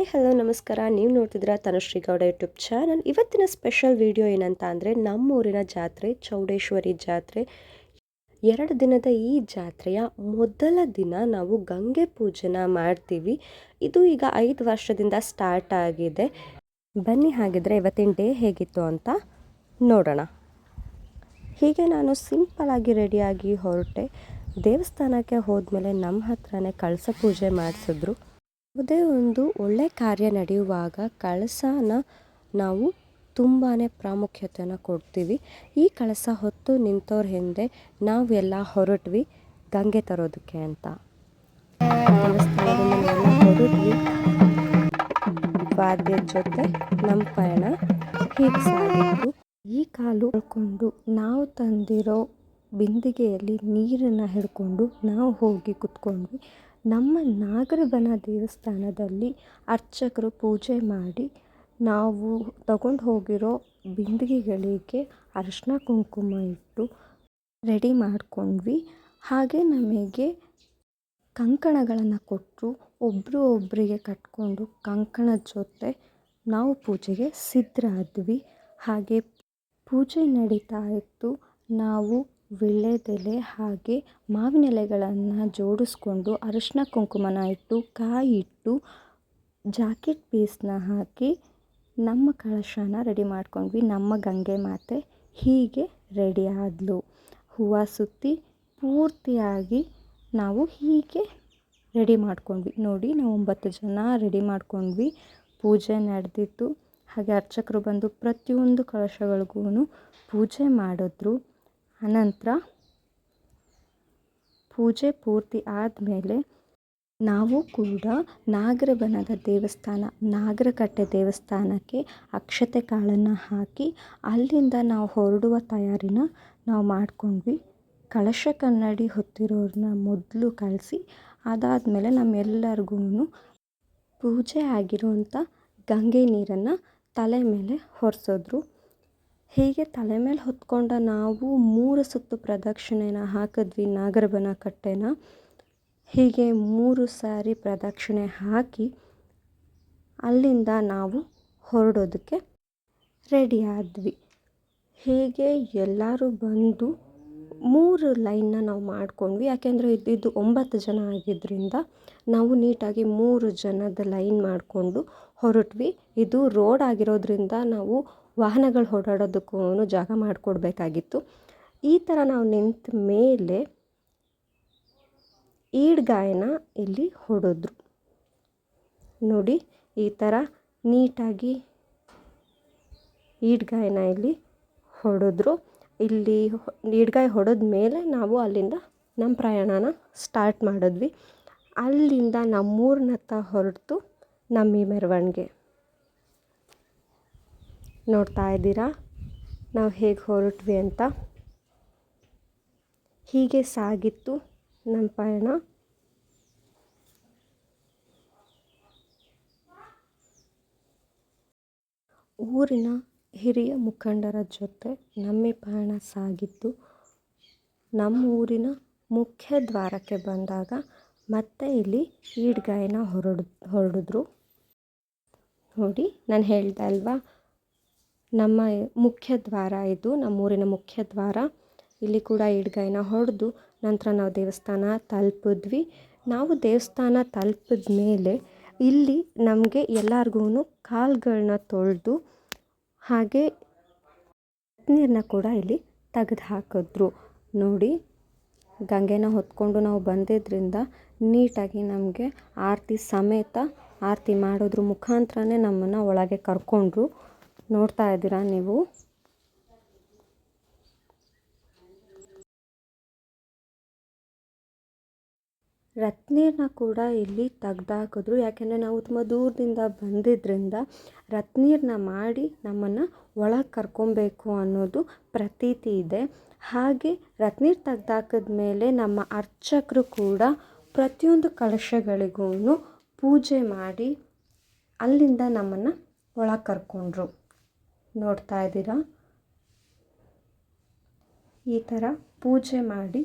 Hi, hello, ನಮಸ್ಕಾರ. ನೀವು ನೋಡ್ತಿದ್ದೀರಾ ತನುಶ್ರೀ ಗೌಡ ಯೂಟ್ಯೂಬ್ ಚಾನಲ್. ಇವತ್ತಿನ ಸ್ಪೆಷಲ್ ವಿಡಿಯೋ ಏನಂತ ಅಂದರೆ ನಮ್ಮೂರಿನ ಜಾತ್ರೆ, ಚೌಡೇಶ್ವರಿ ಜಾತ್ರೆ. ಎರಡು ದಿನದ ಈ ಜಾತ್ರೆಯ ಮೊದಲ ದಿನ ನಾವು ಗಂಗೆ ಪೂಜೆನ ಮಾಡ್ತೀವಿ. ಇದು ಈಗ ಐದು ವರ್ಷದಿಂದ ಸ್ಟಾರ್ಟ್ ಆಗಿದೆ. ಬನ್ನಿ ಹಾಗಿದ್ರೆ ಇವತ್ತಿನ ಡೇ ಹೇಗಿತ್ತು ಅಂತ ನೋಡೋಣ. ಹೀಗೆ ನಾನು ಸಿಂಪಲಾಗಿ ರೆಡಿಯಾಗಿ ಹೊರಟೆ. ದೇವಸ್ಥಾನಕ್ಕೆ ಹೋದ್ಮೇಲೆ ನಮ್ಮ ಹತ್ರನೇ ಕಳಸ ಪೂಜೆ ಮಾಡಿಸಿದ್ರು. ಯಾವುದೇ ಒಂದು ಒಳ್ಳೆ ಕಾರ್ಯ ನಡೆಯುವಾಗ ಕಳಸನ ನಾವು ತುಂಬಾ ಪ್ರಾಮುಖ್ಯತೆಯನ್ನು ಕೊಡ್ತೀವಿ. ಈ ಕಳಸ ಹೊತ್ತು ನಿಂತವ್ರ ಹಿಂದೆ ನಾವೆಲ್ಲ ಹೊರಟ್ವಿ, ಗಂಗೆ ತರೋದಕ್ಕೆ ಅಂತ. ಹೊರಟ್ವಿ. ಜೊತೆ ನಮ್ಮ ಪಯಣ ಹೀಗೆ ಸಾಗಿತ್ತು. ಈ ಕಾಲು ಹಿಡ್ಕೊಂಡು ನಾವು ತಂದಿರೋ ಬಿಂದಿಗೆಯಲ್ಲಿ ನೀರನ್ನು ಹಿಡ್ಕೊಂಡು ನಾವು ಹೋಗಿ ಕುತ್ಕೊಂಡ್ವಿ. ನಮ್ಮ ನಾಗರಬನ ದೇವಸ್ಥಾನದಲ್ಲಿ ಅರ್ಚಕರು ಪೂಜೆ ಮಾಡಿ ನಾವು ತಗೊಂಡು ಹೋಗಿರೋ ಬಿಂದಿಗೆಗಳಿಗೆ ಅರಿಶಿನ ಕುಂಕುಮ ಇಟ್ಟು ರೆಡಿ ಮಾಡಿಕೊಂಡ್ವಿ. ಹಾಗೆ ನಮಗೆ ಕಂಕಣಗಳನ್ನು ಕೊಟ್ಟರು ಒಬ್ಬರು ಒಬ್ಬರಿಗೆ ಕಟ್ಕೊಂಡು ಕಂಕಣದ ಜೊತೆ ನಾವು ಪೂಜೆಗೆ ಸಿದ್ಧರಾದ್ವಿ ಹಾಗೆ ಪೂಜೆ ನಡೀತಾ ಇತ್ತು. ನಾವು ವೀಳ್ಯದೆಲೆ ಹಾಗೆ ಮಾವಿನ ಎಲೆಗಳನ್ನು ಜೋಡಿಸ್ಕೊಂಡು ಅರಿಶಿನ ಕುಂಕುಮನ ಇಟ್ಟು ಕಾಯಿ ಇಟ್ಟು ಜಾಕೆಟ್ ಪೀಸ್ನ ಹಾಕಿ ನಮ್ಮ ಕಳಶನ ರೆಡಿ ಮಾಡ್ಕೊಂಡ್ವಿ. ನಮ್ಮ ಗಂಗೆ ಮಾತೆ ಹೀಗೆ ರೆಡಿ ಆದಳು ಹೂವು ಸುತ್ತಿ ಪೂರ್ತಿಯಾಗಿ ನಾವು ಹೀಗೆ ರೆಡಿ ಮಾಡ್ಕೊಂಡ್ವಿ. ನೋಡಿ, ನಾವು ಒಂಬತ್ತು ಜನ ರೆಡಿ ಮಾಡ್ಕೊಂಡ್ವಿ. ಪೂಜೆ ನಡೆದಿತ್ತು. ಹಾಗೆ ಅರ್ಚಕರು ಬಂದು ಪ್ರತಿಯೊಂದು ಕಳಶಗಳಿಗೂ ಪೂಜೆ ಮಾಡಿದ್ರು. ಅನಂತರ ಪೂಜೆ ಪೂರ್ತಿ ಆದಮೇಲೆ ನಾವು ಕೂಡ ನಾಗರಬನದ ದೇವಸ್ಥಾನ, ನಾಗರಕಟ್ಟೆ ದೇವಸ್ಥಾನಕ್ಕೆ ಅಕ್ಷತೆ ಕಾಳನ್ನು ಹಾಕಿ ಅಲ್ಲಿಂದ ನಾವು ಹೊರಡುವ ತಯಾರಿನ ನಾವು ಮಾಡ್ಕೊಂಡ್ವಿ. ಕಳಶ ಕನ್ನಡಿ ಹೊತ್ತಿರೋರನ್ನ ಮೊದಲು ಕಳಿಸಿ ಅದಾದಮೇಲೆ ನಮ್ಮೆಲ್ಲರಿಗೂ ಪೂಜೆ ಆಗಿರುವಂಥ ಗಂಗೆ ನೀರನ್ನು ತಲೆ ಮೇಲೆ ಹೊರಿಸಿದ್ರು. ಹೀಗೆ ತಲೆ ಮೇಲೆ ಹೊತ್ಕೊಂಡ ನಾವು ಮೂರು ಸುತ್ತು ಪ್ರದಕ್ಷಿಣೆನ ಹಾಕಿದ್ವಿ, ನಾಗರಬನ ಕಟ್ಟೆನ. ಹೀಗೆ ಮೂರು ಸಾರಿ ಪ್ರದಕ್ಷಿಣೆ ಹಾಕಿ ಅಲ್ಲಿಂದ ನಾವು ಹೊರಡೋದಕ್ಕೆ ರೆಡಿ ಆದ್ವಿ. ಹೀಗೆ ಎಲ್ಲರೂ ಬಂದು ಮೂರು ಲೈನ್ನ ನಾವು ಮಾಡ್ಕೊಂಡ್ವಿ. ಯಾಕೆಂದರೆ ಇದ್ದಿದ್ದು ಒಂಬತ್ತು ಜನ ಆಗಿದ್ದರಿಂದ ನಾವು ನೀಟಾಗಿ ಮೂರು ಜನದ ಲೈನ್ ಮಾಡಿಕೊಂಡು ಹೊರಟ್ವಿ. ಇದು ರೋಡ್ ಆಗಿರೋದ್ರಿಂದ ನಾವು ವಾಹನಗಳು ಓಡಾಡೋದಕ್ಕೂ ಜಾಗ ಮಾಡಿಕೊಡ್ಬೇಕಾಗಿತ್ತು. ಈ ಥರ ನಾವು ನಿಂತ ಮೇಲೆ ಈಡ್ಗಾಯನ ಇಲ್ಲಿ ಹೊಡೆದ್ರು. ನೋಡಿ, ಈ ಥರ ನೀಟಾಗಿ ಈಡ್ಗಾಯನ ಇಲ್ಲಿ ಹೊಡೆದ್ರು. ಇಲ್ಲಿ ಈಡ್ಗಾಯ ಹೊಡೆದ ಮೇಲೆ ನಾವು ಅಲ್ಲಿಂದ ನಮ್ಮ ಪ್ರಯಾಣನ ಸ್ಟಾರ್ಟ್ ಮಾಡಿದ್ವಿ. ಅಲ್ಲಿಂದ ನಮ್ಮೂರಿನತ್ತ ಹೊರಟು ನಮ್ಮ ಈ ಮೆರವಣಿಗೆ. ನೋಡ್ತಾ ಇದ್ದೀರಾ? ನಾವು ಹೇಗೆ ಹೊರಟ್ವಿ ಅಂತ? ಹೀಗೆ ಸಾಗಿತ್ತು ನಮ್ಮ ಪಯಣ. ಊರಿನ ಹಿರಿಯ ಮುಖಂಡರ ಜೊತೆ ನಮ್ಮ ಪಯಣ ಸಾಗಿತ್ತು. ನಮ್ಮ ಊರಿನ ಮುಖ್ಯ ದ್ವಾರಕ್ಕೆ ಬಂದಾಗ ಮತ್ತೆ ಇಲ್ಲಿ ಈಡ್ಗಾಯನ ಹೊರಡ್ ಹೊರಡಿದ್ರು. ನೋಡಿ, ನಾನು ಹೇಳ್ದೆ ಅಲ್ವಾ ನಮ್ಮ ಮುಖ್ಯ ದ್ವಾರ ಇದು, ನಮ್ಮೂರಿನ ಮುಖ್ಯ ದ್ವಾರ. ಇಲ್ಲಿ ಕೂಡ ಇಡ್ಗೈನ ಹೊಡೆದು ನಂತರ ನಾವು ದೇವಸ್ಥಾನ ತಲುಪಿದ್ವಿ. ನಾವು ದೇವಸ್ಥಾನ ತಲುಪಿದ ಮೇಲೆ ಇಲ್ಲಿ ನಮಗೆ ಎಲ್ಲರಿಗೂ ಕಾಲುಗಳನ್ನ ತೊಳೆದು ಹಾಗೆ ನೀರನ್ನ ಕೂಡ ಇಲ್ಲಿ ತೆಗೆದು ಹಾಕಿದ್ರು ನೋಡಿ, ಗಂಗೆನ ಹೊತ್ಕೊಂಡು ನಾವು ಬಂದಿದ್ದರಿಂದ ನೀಟಾಗಿ ನಮಗೆ ಆರತಿ ಸಮೇತ ಆರತಿ ಮಾಡೋದ್ರ ಮುಖಾಂತರನೇ ನಮ್ಮನ್ನು ಒಳಗೆ ಕರ್ಕೊಂಡ್ರು. ನೋಡ್ತಾ ಇದ್ದೀರಾ ನೀವು? ರತ್ನೀರನ್ನ ಕೂಡ ಇಲ್ಲಿ ತೆಗ್ದಾಕಿದ್ರು. ಯಾಕೆಂದರೆ ನಾವು ತುಂಬ ದೂರದಿಂದ ಬಂದಿದ್ದರಿಂದ ರತ್ನೀರನ್ನ ಮಾಡಿ ನಮ್ಮನ್ನು ಒಳಗೆ ಕರ್ಕೊಬೇಕು ಅನ್ನೋದು ಪ್ರತೀತಿ ಇದೆ. ಹಾಗೆ ರತ್ನೀರು ತೆಗ್ದಾಕಿದ ಮೇಲೆ ನಮ್ಮ ಅರ್ಚಕರು ಕೂಡ ಪ್ರತಿಯೊಂದು ಕಳಶಗಳಿಗೂ ಪೂಜೆ ಮಾಡಿ ಅಲ್ಲಿಂದ ನಮ್ಮನ್ನು ಒಳಗೆ ಕರ್ಕೊಂಡ್ರು. ನೋಡ್ತಾ ಇದ್ದೀರಾ? ಈ ಥರ ಪೂಜೆ ಮಾಡಿ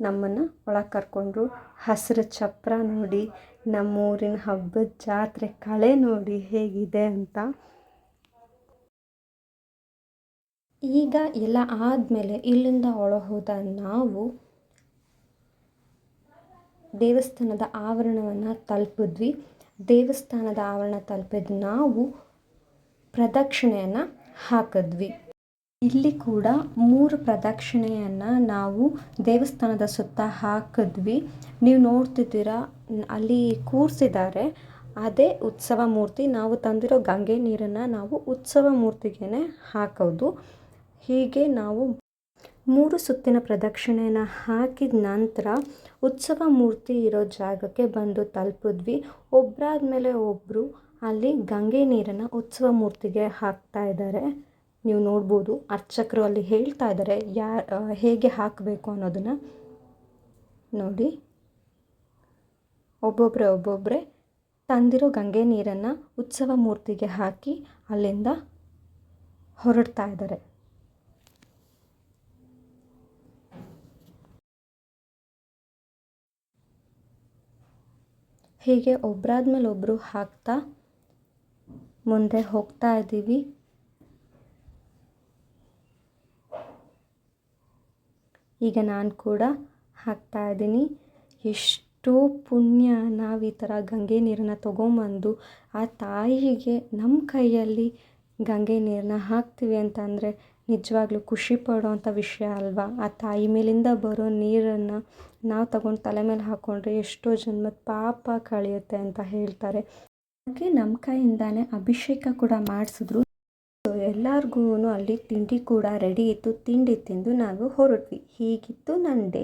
ನಮ್ಮನ್ನು ಒಳಗೆ ಕರ್ಕೊಂಡ್ರು. ಹಸಿರು ಚಪ್ರ ನೋಡಿ, ನಮ್ಮೂರಿನ ಹಬ್ಬದ ಜಾತ್ರೆ ಕಳೆ ನೋಡಿ ಹೇಗಿದೆ ಅಂತ. ಈಗ ಎಲ್ಲ ಆದಮೇಲೆ ಇಲ್ಲಿಂದ ಒಳ ಹೋದ ನಾವು ದೇವಸ್ಥಾನದ ಆವರಣವನ್ನು ತಲುಪಿದ್ವಿ. ದೇವಸ್ಥಾನದ ಆವರಣ ತಲುಪಿದ ನಾವು ಪ್ರದಕ್ಷಿಣೆಯನ್ನು ಹಾಕಿದ್ವಿ. ಇಲ್ಲಿ ಕೂಡ ಮೂರು ಪ್ರದಕ್ಷಿಣೆಯನ್ನು ನಾವು ದೇವಸ್ಥಾನದ ಸುತ್ತ ಹಾಕಿದ್ವಿ. ನೀವು ನೋಡ್ತಿದ್ದೀರಾ, ಅಲ್ಲಿ ಕೂರಿಸಿದ್ದಾರೆ. ಅದೇ ಉತ್ಸವ ಮೂರ್ತಿ, ನಾವು ತಂದಿರೋ ಗಂಗೆ ನೀರನ್ನು ನಾವು ಉತ್ಸವ ಮೂರ್ತಿಗೆ ಹಾಕೋದು ಹೀಗೆ ನಾವು ಮೂರು ಸುತ್ತಿನ ಪ್ರದಕ್ಷಿಣೆನ ಹಾಕಿದ ನಂತರ ಉತ್ಸವ ಮೂರ್ತಿ ಇರೋ ಜಾಗಕ್ಕೆ ಬಂದು ತಲುಪಿದ್ವಿ. ಒಬ್ಬರಾದ ಮೇಲೆ ಒಬ್ಬರು ಅಲ್ಲಿ ಗಂಗೆ ನೀರನ್ನು ಉತ್ಸವ ಮೂರ್ತಿಗೆ ಹಾಕ್ತಾ ಇದ್ದಾರೆ. ನೀವು ನೋಡ್ಬೋದು ಅರ್ಚಕರು ಅಲ್ಲಿ ಹೇಳ್ತಾ ಇದ್ದಾರೆ ಯಾ ಹೇಗೆ ಹಾಕಬೇಕು ಅನ್ನೋದನ್ನು. ನೋಡಿ. ಒಬ್ಬೊಬ್ಬರೇ ಒಬ್ಬೊಬ್ಬರೇ ತಂದಿರೋ ಗಂಗೆ ನೀರನ್ನು ಉತ್ಸವ ಮೂರ್ತಿಗೆ ಹಾಕಿ ಅಲ್ಲಿಂದ ಹೊರಡ್ತಾ ಇದ್ದಾರೆ. ಹೀಗೆ ಒಬ್ಬರಾದ್ಮೇಲೆ ಒಬ್ಬರು ಹಾಕ್ತಾ ಮುಂದೆ ಹೋಗ್ತಾ ಇದ್ದೀವಿ. ಈಗ ನಾನು ಕೂಡ ಹಾಕ್ತಾ ಇದ್ದೀನಿ. ಎಷ್ಟೋ ಪುಣ್ಯ ನಾವು ಈ ಥರ ಗಂಗೆ ನೀರನ್ನ ತೊಗೊಂಬಂದು ಆ ತಾಯಿಗೆ ನಮ್ಮ ಕೈಯಲ್ಲಿ ಗಂಗೆ ನೀರನ್ನ ಹಾಕ್ತೀವಿ ಅಂತಂದರೆ ನಿಜವಾಗ್ಲೂ ಖುಷಿ ಪಡೋವಂಥ ವಿಷಯ ಅಲ್ವಾ? ಆ ತಾಯಿ ಮೇಲಿಂದ ಬರೋ ನೀರನ್ನು ನಾವು ತಗೊಂಡು ತಲೆ ಮೇಲೆ ಹಾಕ್ಕೊಂಡ್ರೆ ಎಷ್ಟೋ ಜನ್ಮದ ಪಾಪ ಕಳೆಯುತ್ತೆ ಅಂತ ಹೇಳ್ತಾರೆ. ಹಾಗೆ ನಮ್ಮ ಕೈಯಿಂದಾನೇ ಅಭಿಷೇಕ ಕೂಡ ಮಾಡಿಸಿದ್ರು. ಎಲ್ಲರಿಗೂ ಅಲ್ಲಿ ತಿಂಡಿ ಕೂಡ ರೆಡಿ ಇತ್ತು. ತಿಂಡಿ ತಿಂದು ನಾವು ಹೊರಟ್ವಿ. ಹೀಗಿತ್ತು ನನ್ನ ಡೇ